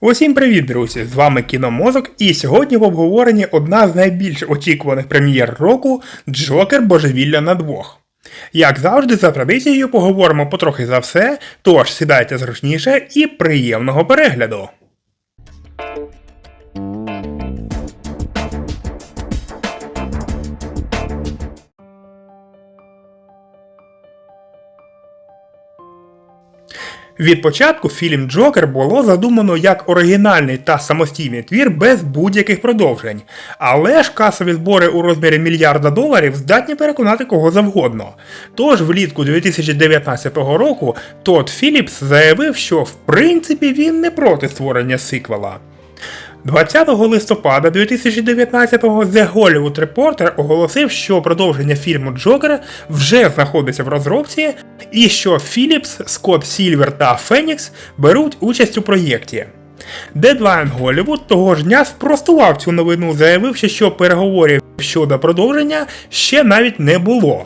Усім привіт, друзі! З вами Кіномозок, і сьогодні в обговоренні одна з найбільш очікуваних прем'єр року Джокер Божевілля на двох. Як завжди, за традицією поговоримо потрохи за все, тож сідайте зручніше і приємного перегляду. Від початку фільм Джокер було задумано як оригінальний та самостійний твір без будь-яких продовжень. Але ж касові збори у розмірі мільярда доларів здатні переконати кого завгодно. Тож влітку 2019 року Тодд Філіпс заявив, що в принципі він не проти створення сиквела. 20 листопада 2019-го The Hollywood Reporter оголосив, що продовження фільму Джокера вже знаходиться в розробці, і що Філіпс, Скотт Сільвер та Фенікс беруть участь у проєкті. Deadline Hollywood того ж дня спростував цю новину, заявивши, що переговорів щодо продовження ще навіть не було.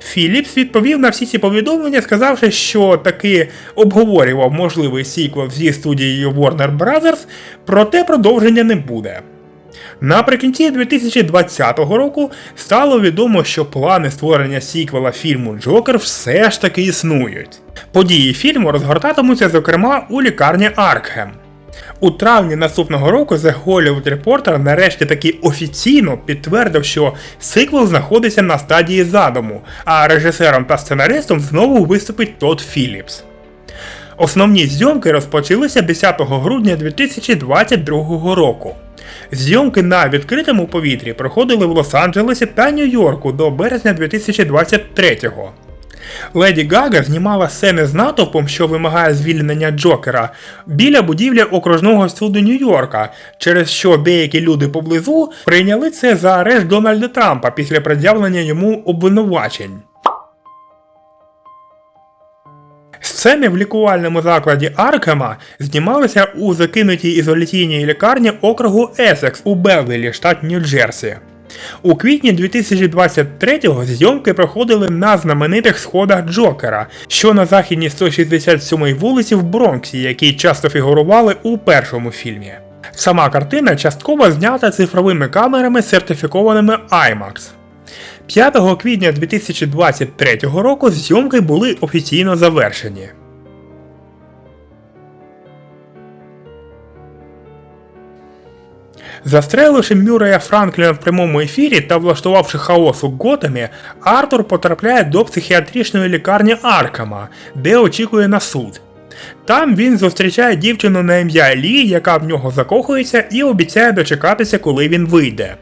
Філіпс відповів на всі ці повідомлення, сказавши, що таки обговорював можливий сіквел зі студією Warner Bros., проте продовження не буде. Наприкінці 2020 року стало відомо, що плани створення сіквела фільму Джокер все ж таки існують. Події фільму розгортатимуться, зокрема, у лікарні Аркхем. У травні наступного року The Hollywood Reporter нарешті таки офіційно підтвердив, що сиквел знаходиться на стадії задуму, а режисером та сценаристом знову виступить Тодд Філіпс. Основні зйомки розпочалися 10 грудня 2022 року. Зйомки на відкритому повітрі проходили в Лос-Анджелесі та Нью-Йорку до березня 2023 го Леді Гага знімала сцени з натовпом, що вимагає звільнення Джокера, біля будівлі окружного суду Нью-Йорка, через що деякі люди поблизу прийняли це за арешт Дональда Трампа після пред'явлення йому обвинувачень. Сцени в лікувальному закладі Аркема знімалися у закинутій ізоляційній лікарні округу Есекс у Белвілі, штат Нью-Джерсі. У квітні 2023-го зйомки проходили на знаменитих сходах Джокера, що на західній 167-й вулиці в Бронксі, які часто фігурували у першому фільмі. Сама картина частково знята цифровими камерами, сертифікованими IMAX. 5 квітня 2023 року зйомки були офіційно завершені. Застреливши Мюррея Франкліна в прямому ефірі та влаштувавши хаос у Готемі, Артур потрапляє до психіатричної лікарні Аркама, де очікує на суд. Там він зустрічає дівчину на ім'я Лі, яка в нього закохується, і обіцяє дочекатися, коли він вийде.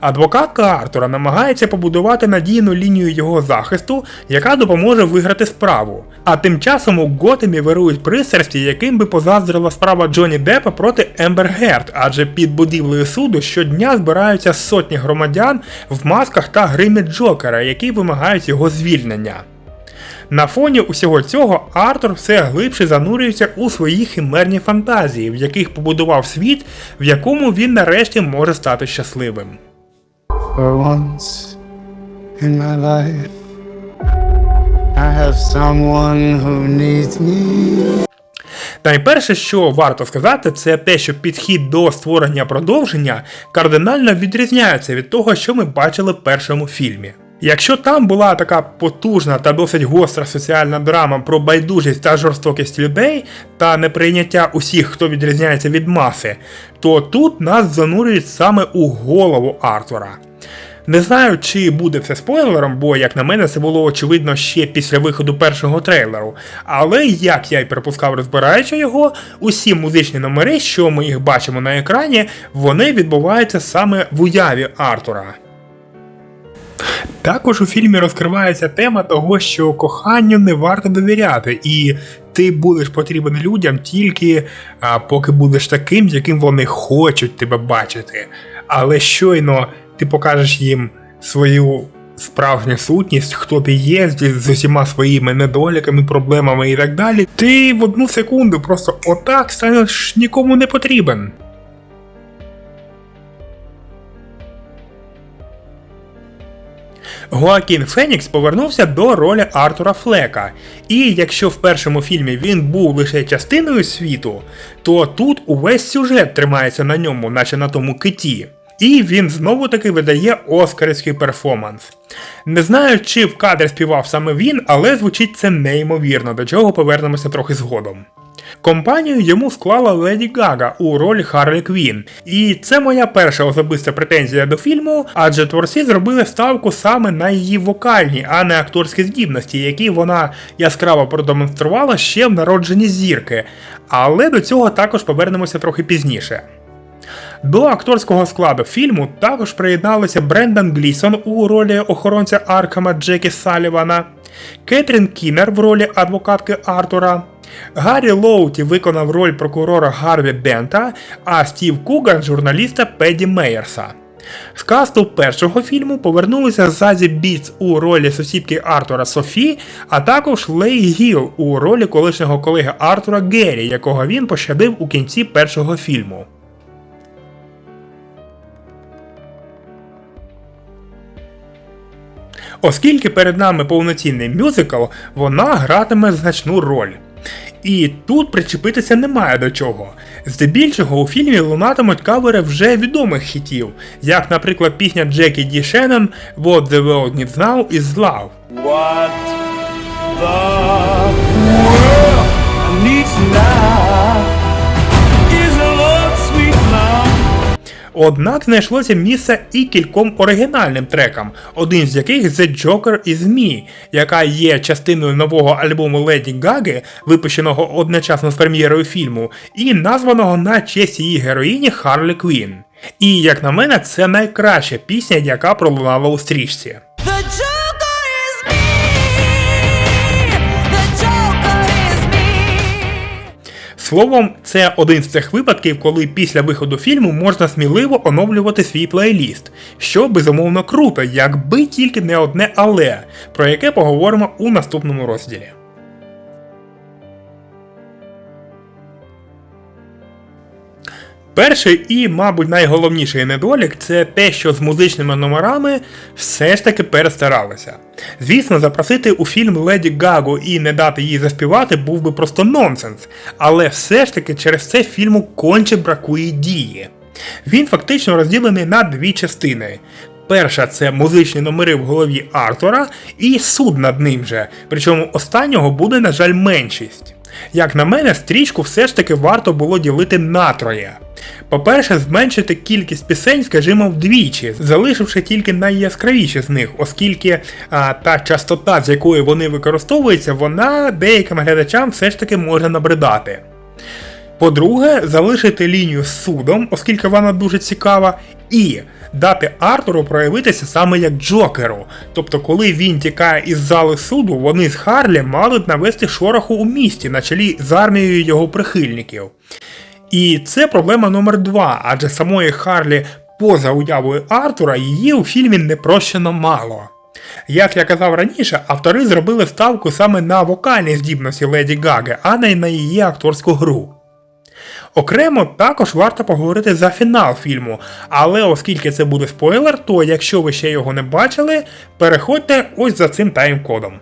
Адвокатка Артура намагається побудувати надійну лінію його захисту, яка допоможе виграти справу. А тим часом у Готемі вирують пристрасті, яким би позаздрила справа Джонні Деппа проти Ембер Герд, адже під будівлею суду щодня збираються сотні громадян в масках та гримі Джокера, які вимагають його звільнення. На фоні усього цього Артур все глибше занурюється у свої химерні фантазії, в яких побудував світ, в якому він нарешті може стати щасливим. For once in my life, I have someone who needs me. Найперше, що варто сказати, це те, що підхід до створення продовження кардинально відрізняється від того, що ми бачили в першому фільмі. Якщо там була така потужна та досить гостра соціальна драма про байдужість та жорстокість людей та неприйняття усіх, хто відрізняється від маси, то тут нас занурюють саме у голову Артура. Не знаю, чи буде це спойлером, бо, як на мене, це було очевидно ще після виходу першого трейлеру. Але як я й припускав, розбираючи його, усі музичні номери, що ми їх бачимо на екрані, вони відбуваються саме в уяві Артура. Також у фільмі розкривається тема того, що коханню не варто довіряти, і ти будеш потрібен людям тільки а, поки будеш таким, яким вони хочуть тебе бачити. Але щойно ти покажеш їм свою справжню сутність, хто ти є з, усіма своїми недоліками, проблемами і так далі, ти в одну секунду просто отак станеш нікому не потрібен. Гоакін Фенікс повернувся до ролі Артура Флека, і якщо в першому фільмі він був лише частиною світу, то тут увесь сюжет тримається на ньому, наче на тому киті. І він знову таки видає оскарівський перформанс. Не знаю, чи в кадрі співав саме він, але звучить це неймовірно, до чого повернемося трохи згодом. Компанію йому склала Леді Гага у ролі Харлі Квін. І це моя перша особиста претензія до фільму, адже творці зробили ставку саме на її вокальні, а не акторські здібності, які вона яскраво продемонструвала ще в народженні зірки. Але до цього також повернемося трохи пізніше. До акторського складу фільму також приєдналися Брендан Глісон у ролі охоронця Аркама Джекі Салівана, Кетрін Кінер в ролі адвокатки Артура, Гаррі Лоуті виконав роль прокурора Гарві Дента, а Стів Куган журналіста Педі Мейерса. З касту першого фільму повернулися Зазі Біц у ролі сусідки Артура Софі, а також Лей Гіл у ролі колишнього колеги Артура Геррі, якого він пощадив у кінці першого фільму. Оскільки перед нами повноцінний мюзикл, вона гратиме значну роль. І тут причепитися немає до чого. Здебільшого у фільмі лунатимуть кавери вже відомих хітів, як, наприклад, пісня Джекі Ді Шеннон What the World Needs Now is Love. What the Однак знайшлося місце і кільком оригінальним трекам, один з яких The Joker is Me, яка є частиною нового альбому Леді Гаги, випущеного одночасно з прем'єрою фільму, і названого на честь її героїні Харлі Квін. І, як на мене, це найкраща пісня, яка пролунала у стрічці. Словом, це один з цих випадків, коли після виходу фільму можна сміливо оновлювати свій плейліст, що безумовно круто, якби тільки не одне але, про яке поговоримо у наступному розділі. Перший і, мабуть, найголовніший недолік це те, що з музичними номерами все ж таки перестаралися. Звісно, запросити у фільм Леді Гагу і не дати їй заспівати був би просто нонсенс, але все ж таки через це фільму конче бракує дії. Він фактично розділений на дві частини. Перша це музичні номери в голові Артура і суд над ним же, причому останнього буде, на жаль, меншість. Як на мене, стрічку все ж таки варто було ділити на троє. По-перше, зменшити кількість пісень, скажімо, вдвічі, залишивши тільки найяскравіші з них, оскільки а, та частота, з якою вони використовуються, вона деяким глядачам все ж таки може набридати. По-друге, залишити лінію з судом, оскільки вона дуже цікава, і дати Артуру проявитися саме як Джокеру. Тобто, коли він тікає із зали суду, вони з Харлі мали б навести шороху у місті на чолі з армією його прихильників. І це проблема номер два, адже самої Харлі поза уявою Артура її у фільмі непрощено мало. Як я казав раніше, автори зробили ставку саме на вокальні здібності Леді Гаги, а не на її акторську гру. Окремо також варто поговорити за фінал фільму, але оскільки це буде спойлер, то якщо ви ще його не бачили, переходьте ось за цим тайм-кодом.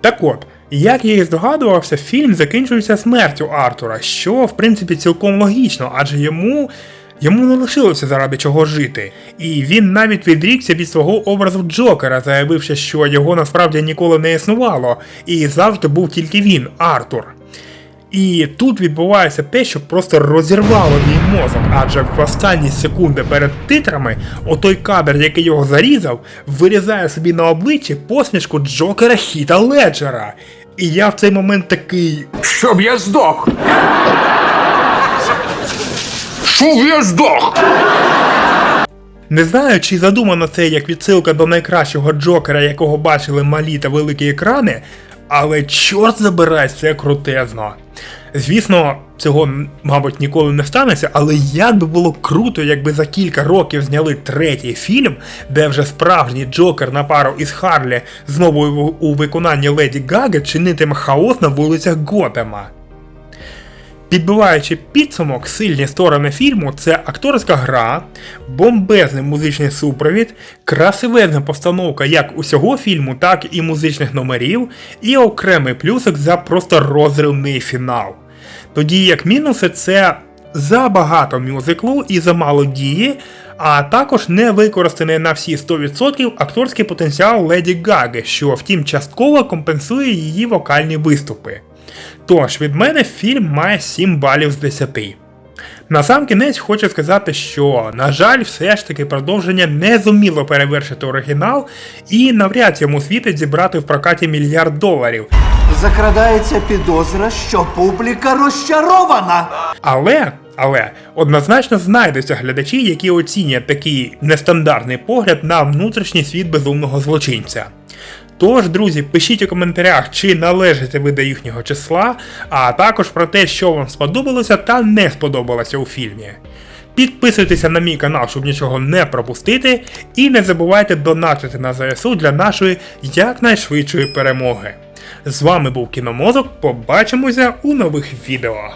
Так от, як я і здогадувався, фільм закінчується смертю Артура, що в принципі цілком логічно, адже йому. Йому не лишилося заради чого жити, і він навіть відрікся від свого образу Джокера, заявивши, що його насправді ніколи не існувало, і завжди був тільки він, Артур. І тут відбувається те, що просто розірвало мій мозок, адже в останні секунди перед титрами отой кадр, який його зарізав, вирізає собі на обличчі посмішку Джокера Хіта Леджера. І я в цей момент такий. Щоб я здох. Щоб я здох. Не знаю, чи задумано це як відсилка до найкращого Джокера, якого бачили малі та великі екрани, але чорт забирай, це крутезно. Звісно, цього, мабуть, ніколи не станеться, але як би було круто, якби за кілька років зняли третій фільм, де вже справжній Джокер на пару із Харлі знову у- виконанні Леді Гаги чинитиме хаос на вулицях Готема. Підбиваючи підсумок, сильні сторони фільму це акторська гра, бомбезний музичний супровід, красивезна постановка як усього фільму, так і музичних номерів, і окремий плюсик за просто розривний фінал. Тоді як мінуси це забагато мюзиклу і замало дії, а також не використаний на всі 100% акторський потенціал Леді Гаги, що втім частково компенсує її вокальні виступи. Тож від мене фільм має 7 балів з 10. На сам кінець хочу сказати, що, на жаль, все ж таки продовження не зуміло перевершити оригінал, і навряд йому світить зібрати в прокаті мільярд доларів. Закрадається підозра, що публіка розчарована. Але, але однозначно знайдуться глядачі, які оцінять такий нестандартний погляд на внутрішній світ безумного злочинця. Тож, друзі, пишіть у коментарях, чи належите ви до їхнього числа, а також про те, що вам сподобалося та не сподобалося у фільмі. Підписуйтеся на мій канал, щоб нічого не пропустити, і не забувайте донатити на ЗСУ для нашої якнайшвидшої перемоги. З вами був Кіномозок, побачимося у нових відео.